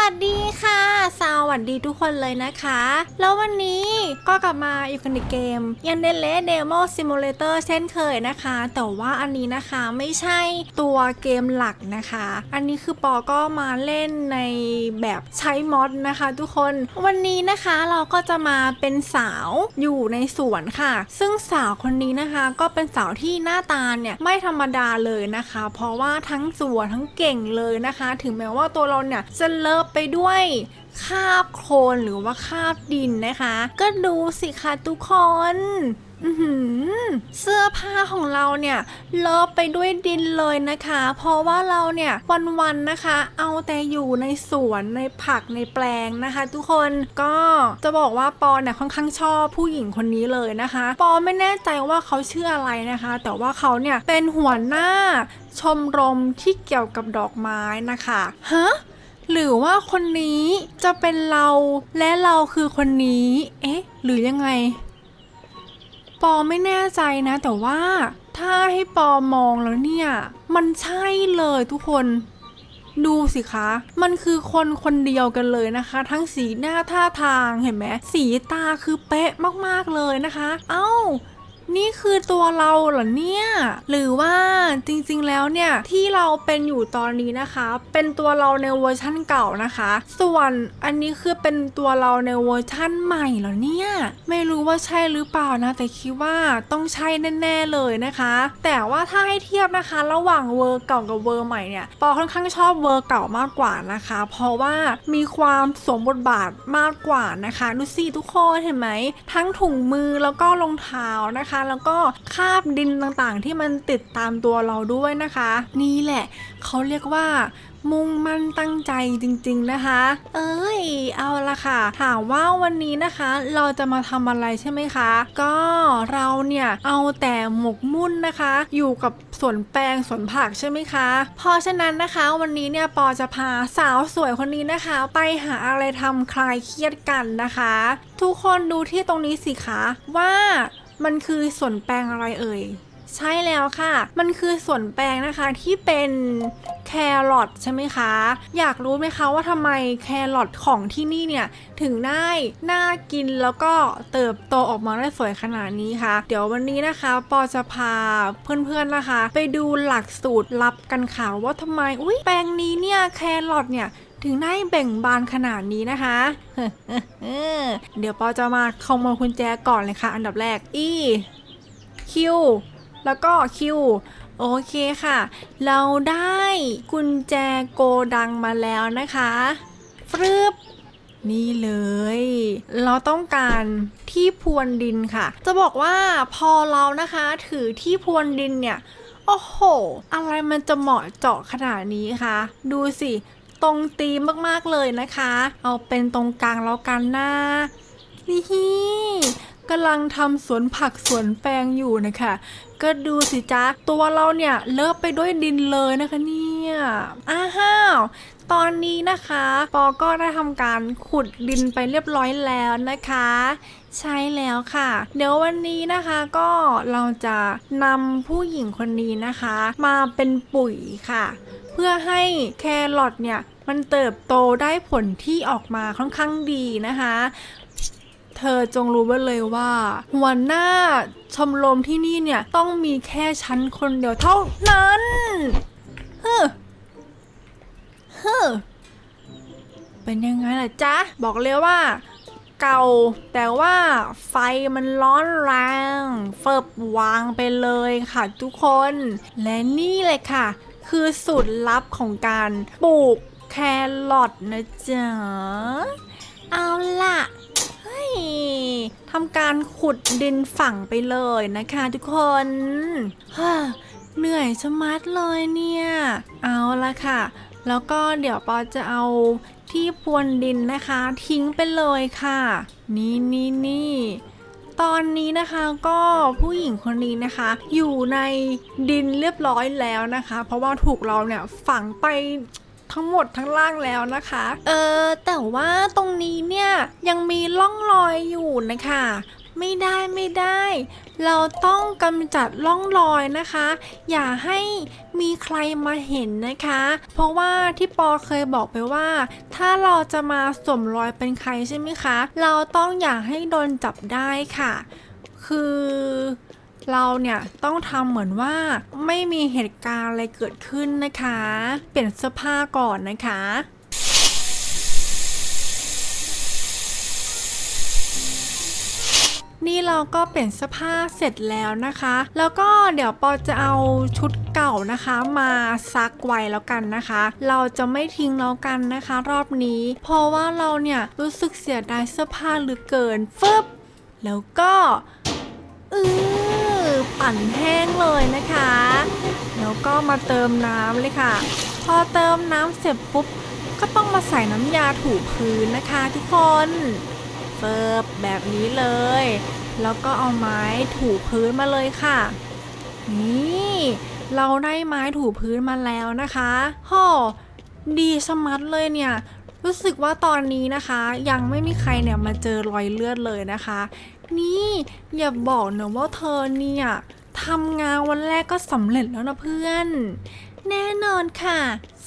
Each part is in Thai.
วัสดีค่ะ สวัสดีทุกคนเลยนะคะ แล้ววันนี้ก็กลับมาอยู่กันในเกมยันเดเลเดโมซิมูเลเตอร์เช่นเคยนะคะ แต่ว่าอันนี้นะคะไม่ใช่ตัวเกมหลักนะคะ อันนี้คือปอก็มาเล่นในแบบใช้มอดนะคะ ทุกคนวันนี้นะคะเราก็จะมาเป็นสาวอยู่ในสวนค่ะ ซึ่งสาวคนนี้นะคะ ก็เป็นสาวที่หน้าตาเนี่ยไม่ธรรมดาเลยนะคะ เพราะว่าทั้งสวยทั้งเก่งเลยนะคะ ถึงแม้ว่าตัวเราเนี่ยจะเลิฟไปด้วย คราบโคลนหรือว่าคราบดินนะคะ ก็ดูสิคะทุกคนเสื้อผ้าของเราเนี่ยเลอะไปด้วยดินเลยนะคะ เพราะว่าเราเนี่ยวันๆนะคะ เอาแต่อยู่ในสวนในผักในแปลงนะคะ ทุกคนก็จะบอกว่าปอเนี่ยค่อนข้างชอบผู้หญิงคนนี้เลยนะคะ ปอไม่แน่ใจว่าเขาชื่ออะไรนะคะ แต่ว่าเขาเนี่ยเป็นหัวหน้าชมรมที่เกี่ยวกับดอกไม้นะคะฮะ หรือว่าคนนี้จะเป็นเราและเราคือคนนี้ เอ๊ะ หรือยังไง ปอไม่แน่ใจนะ แต่ว่า ถ้าให้ปอมองแล้วเนี่ย มันใช่เลยทุกคน ดูสิคะ มันคือคนคนเดียวกันเลยนะคะ ทั้งสีหน้าท่าทางเห็นไหมสีตาคือเป๊ะมากๆเลยนะคะ เอ้า นี่คือตัวเราเหรอเนี่ย หรือว่าจริงๆแล้วเนี่ย ที่เราเป็นอยู่ตอนนี้นะคะ เป็นตัวเราในเวอร์ชั่นเก่านะคะ ส่วนอันนี้คือเป็นตัวเราในเวอร์ชั่นใหม่เหรอเนี่ย ไม่รู้ว่าใช่หรือเปล่านะ แต่คิดว่าต้องใช่แน่ๆเลยนะคะ แต่ว่าถ้าให้เทียบนะคะ ระหว่างเวอร์เก่ากับเวอร์ใหม่เนี่ยปอค่อนข้างชอบเวอร์เก่ามากกว่านะคะ เพราะว่ามีความสมบทบาทมากกว่านะคะดูสิทุกคนเห็นไหมทั้งถุงมือแล้วก็รองเท้านะคะแล้วก็คาบดินต่างๆ ที่มันติดตามตัวเราด้วยนะคะ นี่แหละเขาเรียกว่ามุ่งมั่นตั้งใจจริงๆนะคะ เอ้ย เอาละค่ะ ถามว่าวันนี้นะคะ เราจะมาทำอะไรใช่ไหมคะ ก็เราเนี่ยเอาแต่หมกมุ่นนะคะ อยู่กับสวนแปลงสวนผักใช่ไหมคะ เพราะฉะนั้นนะคะ วันนี้เนี่ยปอจะพาสาวสวยคนนี้นะคะ ไปหาอะไรทำคลายเครียดกันนะคะ ทุกคนดูที่ตรงนี้สิคะว่า มันคือส่วนแปลงอะไรเอ่ยใช่แล้วค่ะ มันคือส่วนแปลงนะคะที่เป็นแครอทใช่ไหมคะ อยากรู้ไหมคะว่าทำไมแครอทของที่นี่เนี่ย ถึงได้น่ากินแล้วก็เติบโตออกมาได้สวยขนาดนี้คะเดี๋ยววันนี้นะคะปอจะพาเพื่อนๆนะคะ ไปดูหลักสูตรลับกันค่ะว่าทำไมอุ้ยแปลงนี้เนี่ยแครอทเนี่ย ถึงได้เบ่งบานขนาดนี้นะคะ เดี๋ยวปอจะมาขโมยกุญแจก่อนเลยค่ะ อันดับแรก E Q แล้วก็ Q โอเคค่ะ เราได้กุญแจโกดังมาแล้วนะคะฟรึบนี่เลย เราต้องการที่พรวนดินค่ะ จะบอกว่าพอเรานะคะถือที่พรวนดินเนี่ย โอ้โห อะไรมันจะเหมาะเจาะขนาดนี้คะ ดูสิ ตรงตีมมากๆเลยนะคะ เอาเป็นตรงกลางแล้วกันนะนี่กำลังทำสวนผักสวนแปลงอยู่นะคะ ก็ดูสิจ๊ะ ตัวเราเนี่ยเลอะไปด้วยดินเลยนะคะเนี่ยอ้าวตอนนี้นะคะ ปอก็ได้ทำการขุดดินไปเรียบร้อยแล้วนะคะ ใช่แล้วค่ะ เดี๋ยววันนี้นะคะก็เราจะนำผู้หญิงคนนี้นะคะ มาเป็นปุ๋ยค่ะ เพื่อให้แครอทเนี่ยมันเติบโตได้ผลที่ออกมาค่อนข้างดีนะคะ เธอจงรู้ไว้เลยว่า หัวหน้าชมรมที่นี่เนี่ยต้องมีแค่ฉันคนเดียวเท่านั้นเฮ้อเฮ้อเป็นยังไงล่ะจ๊ะ บอกเลยว่าเก่าแต่ว่าไฟมันร้อนแรงเฟิบวางไปเลยค่ะทุกคน และนี่เลยค่ะ คือสูตรลับของการปลูกแครอทนะจ๊ะ เอาล่ะทำการขุดดินฝังไปเลยนะคะทุกคนเหนื่อยชะมัดเลยเนี่ย เอาละค่ะ แล้วก็เดี๋ยวปอจะเอาที่พรวนดินนะคะ ทิ้งไปเลยค่ะ นี่นี่นี่ ตอนนี้นะคะก็ผู้หญิงคนนี้นะคะ อยู่ในดินเรียบร้อยแล้วนะคะ เพราะว่าถูกเราเนี่ยฝังไปทั้งหมดทั้งล่างแล้วนะคะ เออแต่ว่าตรงนี้เนี่ยยังมีร่องรอยอยู่นะคะ ไม่ได้ไม่ได้ เราต้องกำจัดร่องรอยนะคะ อย่าให้มีใครมาเห็นนะคะ เพราะว่าที่ปอเคยบอกไปว่า ถ้าเราจะมาสวมรอยเป็นใครใช่ไหมคะ เราต้องอย่าให้โดนจับได้ค่ะ คือเราเนี่ยต้องทำเหมือนว่าไม่มีเหตุการณ์อะไรเกิดขึ้นนะคะ เปลี่ยนเสื้อผ้าก่อนนะคะ นี่เราก็เปลี่ยนเสื้อผ้าเสร็จแล้วนะคะ แล้วก็เดี๋ยวปอจะเอาชุดเก่านะคะมาซักไว้แล้วกันนะคะ เราจะไม่ทิ้งแล้วกันนะคะ รอบนี้ เพราะว่าเราเนี่ยรู้สึกเสียดายเสื้อผ้าเหลือเกินฟึบแล้วก็เออปั่นแห้งเลยนะคะ แล้วก็มาเติมน้ำเลยค่ะ พอเติมน้ำเสร็จปุ๊บ ก็ต้องมาใส่น้ำยาถูพื้นนะคะทุกคนเฟิบแบบนี้เลย แล้วก็เอาไม้ถูพื้นมาเลยค่ะ นี่ เราได้ไม้ถูพื้นมาแล้วนะคะห่อดีสมัดเลยเนี่ย รู้สึกว่าตอนนี้นะคะ ยังไม่มีใครเนี่ยมาเจอรอยเลือดเลยนะคะ นี่อย่าบอกนะว่าเธอเนี่ยทำงานวันแรกก็สำเร็จแล้วนะเพื่อน แน่นอนค่ะ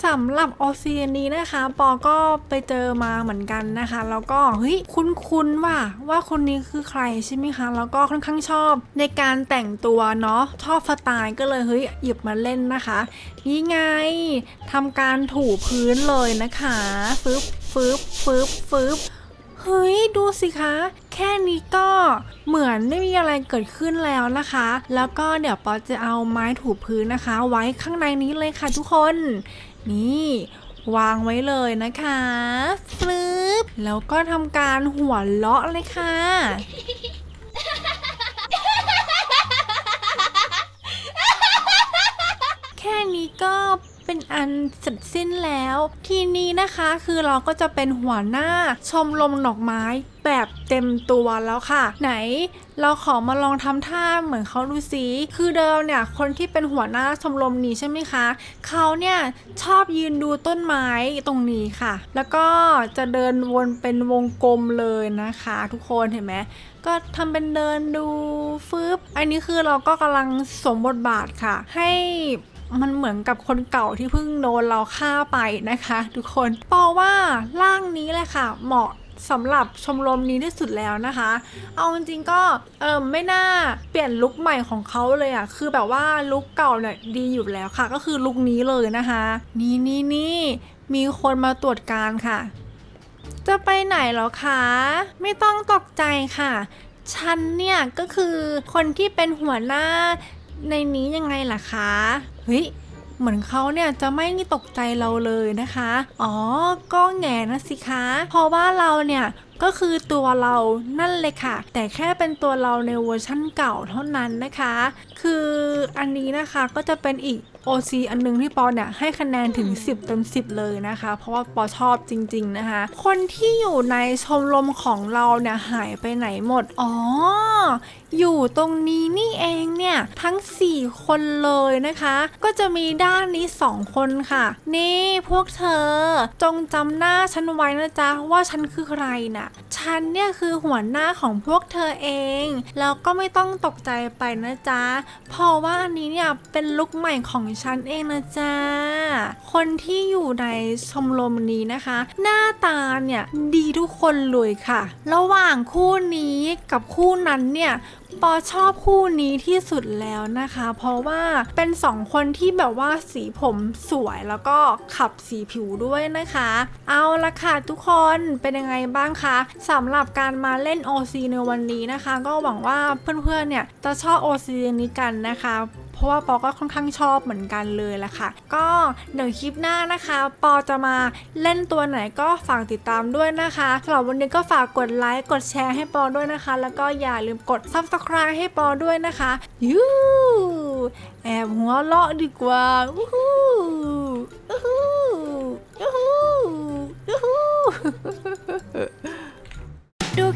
สำหรับออซีนนี้นะคะ ปอก็ไปเจอมาเหมือนกันนะคะ แล้วก็เฮ้ยคุ้นๆว่าว่าคนนี้คือใครใช่ไหมคะ แล้วก็ค่อนข้างชอบในการแต่งตัวเนาะชอบสไตล์ก็เลยเฮ้ยหยิบมาเล่นนะคะ นี่ไงทำการถูพื้นเลยนะคะฟึบฟึบฟึบฟึบ เฮ้ยดูสิคะ แค่นี้ก็เหมือนไม่มีอะไรเกิดขึ้นแล้วนะคะ แล้วก็เดี๋ยวปอจะเอาไม้ถูพื้นนะคะ ไว้ข้างในนี้เลยค่ะทุกคน นี่ วางไว้เลยนะคะฟลึบแล้วก็ทำการหัวเลาะเลยค่ะ แค่นี้ก็ เป็นอันเสร็จสิ้นแล้ว ทีนี้นะคะคือเราก็จะเป็นหัวหน้าชมรมดอกไม้แบบเต็มตัวแล้วค่ะ ไหนเราขอมาลองทำท่าเหมือนเขาดูสิคือเดิมเนี่ยคนที่เป็นหัวหน้าชมรมนี้ใช่ไหมคะเขาเนี่ยชอบยืนดูต้นไม้ตรงนี้ค่ะ แล้วก็จะเดินวนเป็นวงกลมเลยนะคะ ทุกคนเห็นไหมก็ทำเป็นเดินดูฟึบอันนี้คือเราก็กำลังสมบทบาทค่ะ ให้ มันเหมือนกับคนเก่าที่เพิ่งโดนเราฆ่าไปนะคะ ทุกคนปอว่าร่างนี้แหละค่ะ เหมาะสำหรับชมรมนี้ที่สุดแล้วนะคะ เอาจริงๆก็เออไม่น่าเปลี่ยนลุคใหม่ของเขาเลยอะ่ะ คือแบบว่าลุคเก่าเนี่ยดีอยู่แล้วค่ะ ก็คือลุคนี้เลยนะคะ นี่นี่นี่มีคนมาตรวจการค่ะ จะไปไหนเหรอคะ ไม่ต้องตกใจค่ะ ฉันเนี่ยก็คือคนที่เป็นหัวหน้า ในนี้ยังไงล่ะคะเฮ้ยเหมือนเขาเนี่ยจะไม่ตกใจเราเลยนะคะ อ๋อ ก็แง่นะสิคะ เพราะว่าเราเนี่ยก็คือตัวเรานั่นเลยค่ะ แต่แค่เป็นตัวเราในเวอร์ชั่นเก่าเท่านั้นนะคะ คืออันนี้นะคะก็จะเป็นอีก OC อันนึงที่ปอเนี่ยให้คะแนนถึง 10เต็ม10 เลยนะคะ เพราะว่าปอชอบจริง ๆนะคะ คนที่อยู่ในชมรมของเราเนี่ยหายไปไหนหมด อ๋อ อยู่ตรงนี้นี่เองเนี่ย ทั้ง 4 คนเลยนะคะ ก็จะมีด้านนี้ 2 คนค่ะ นี่พวกเธอจงจำหน้าฉันไว้นะจ๊ะ ว่าฉันคือใครนะฉันเนี่ยคือหัวหน้าของพวกเธอเอง แล้วก็ไม่ต้องตกใจไปนะจ๊ะ เพราะว่าอันนี้เนี่ยเป็นลุคใหม่ของฉันเองนะจ๊ะ คนที่อยู่ในชมรมนี้นะคะ หน้าตาเนี่ยดีทุกคนเลยค่ะ ระหว่างคู่นี้กับคู่นั้นเนี่ยปอชอบคู่นี้ที่สุดแล้วนะคะ เพราะว่าเป็นสองคนที่แบบว่าสีผมสวยแล้วก็ขับสีผิวด้วยนะคะ เอาละค่ะทุกคนเป็นยังไงบ้างคะสำหรับการมาเล่น OC ในวันนี้นะคะ ก็หวังว่าเพื่อนๆเนี่ยจะชอบ OC นี้กันนะคะเพราะว่าปอก็ค่อนข้างชอบเหมือนกันเลยละค่ะ ก็เดี๋ยวคลิปหน้านะคะ ปอจะมาเล่นตัวไหนก็ฝากติดตามด้วยนะคะสำหรับวันนี้ก็ฝากกดไลค์กดแชร์ให้ปอด้วยนะคะ แล้วก็อย่าลืมกด subscribe ให้ปอด้วยนะคะยูแอบหัวเราะดีกว่าอู้หูอู้หูอู้หูอู้หู